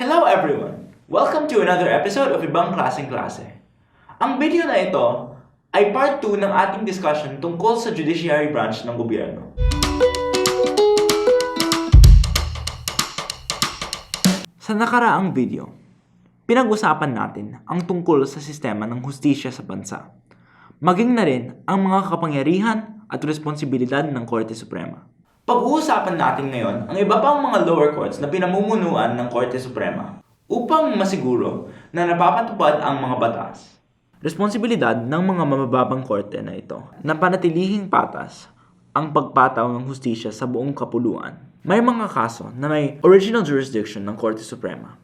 Hello everyone! Welcome to another episode of Ibang Klaseng Klase. Ang video na ito ay part 2 ng ating discussion tungkol sa judiciary branch ng gobyerno. Sa nakaraang video, pinag-usapan natin ang tungkol sa sistema ng hustisya sa bansa, maging na rin ang mga kapangyarihan at responsibilidad ng Korte Suprema. Pag-uusapan natin ngayon ang iba pang mga lower courts na pinamumunuan ng Korte Suprema upang masiguro na napapatupad ang mga batas. Responsibilidad ng mga mabababang korte na ito na panatilihing patas ang pagpataw ng hustisya sa buong kapuluan. May mga kaso na may original jurisdiction ng Korte Suprema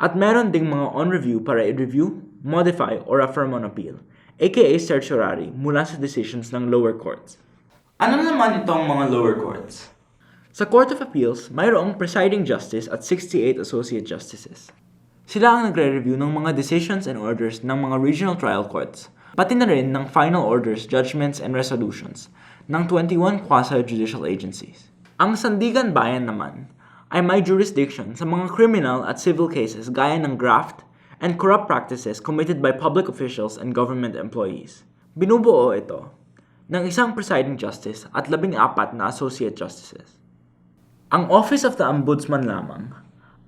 at meron ding mga on review para i-review, modify, or affirm on appeal, aka certiorari mula sa decisions ng lower courts. Ano naman itong mga lower courts? Sa Court of Appeals, mayroong presiding justice at 68 associate justices. Sila ang nagre-review ng mga decisions and orders ng mga regional trial courts, pati na rin ng final orders, judgments, and resolutions ng 21 quasi-judicial agencies. Ang Sandigan Bayan naman ay may jurisdiction sa mga criminal at civil cases gaya ng graft and corrupt practices committed by public officials and government employees. Binubuo ito ng isang presiding justice at labing apat na associate justices. Ang Office of the Ombudsman lamang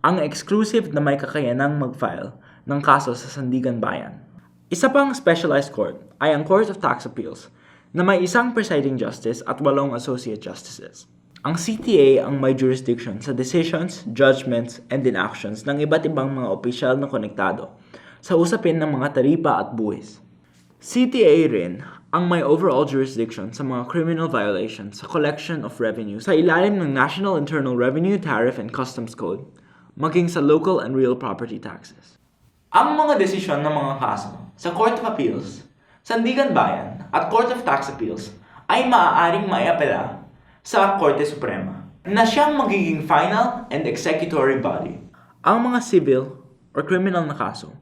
ang exclusive na may kakayanang mag-file ng kaso sa Sandigan Bayan. Isa pang specialized court ay ang Court of Tax Appeals na may isang presiding justice at walong associate justices. Ang CTA ang may jurisdiction sa decisions, judgments, and inactions ng iba't ibang mga opisyal na konektado sa usapin ng mga taripa at buwis. CTA rin ang may overall jurisdiction sa mga criminal violations sa collection of revenue sa ilalim ng National Internal Revenue Tariff and Customs Code, maging sa local and real property taxes. Ang mga desisyon ng mga kaso sa Court of Appeals, Sandigan Bayan at Court of Tax Appeals ay maaaring maiapela sa Korte Suprema na siyang magiging final and executory body. Ang mga civil or criminal na kaso,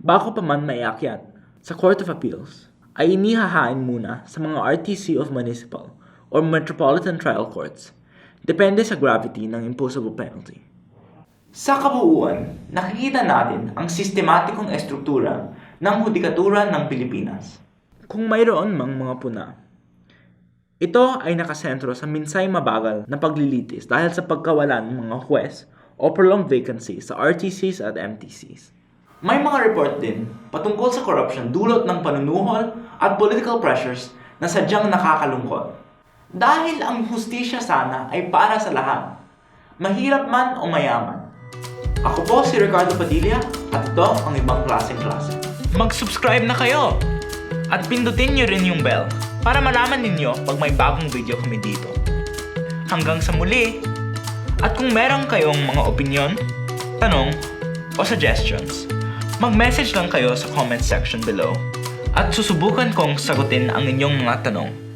bago pa man maiakyat sa Court of Appeals, ay inihahain muna sa mga RTC of Municipal or Metropolitan Trial Courts, depende sa gravity ng imposable penalty. Sa kabuuan, nakikita natin ang sistematikong estruktura ng hudikatura ng Pilipinas. Kung mayroon mang mga puna, ito ay nakasentro sa minsay mabagal na paglilitis dahil sa pagkawalan ng mga huwes o prolonged vacancy sa RTCs at MTCs. May mga report din patungkol sa corruption dulot ng panunuhol at political pressures na sadyang nakakalungkot. Dahil ang hustisya sana ay para sa lahat, mahirap man o mayaman. Ako po si Ricardo Padilla at ito ang ibang klaseng klase. Mag-subscribe na kayo! At pindutin nyo rin yung bell para malaman ninyo pag may bagong video kami dito. Hanggang sa muli! At kung meron kayong mga opinion, tanong, o suggestions, mag-message lang kayo sa comment section below at susubukan kong sagutin ang inyong mga tanong.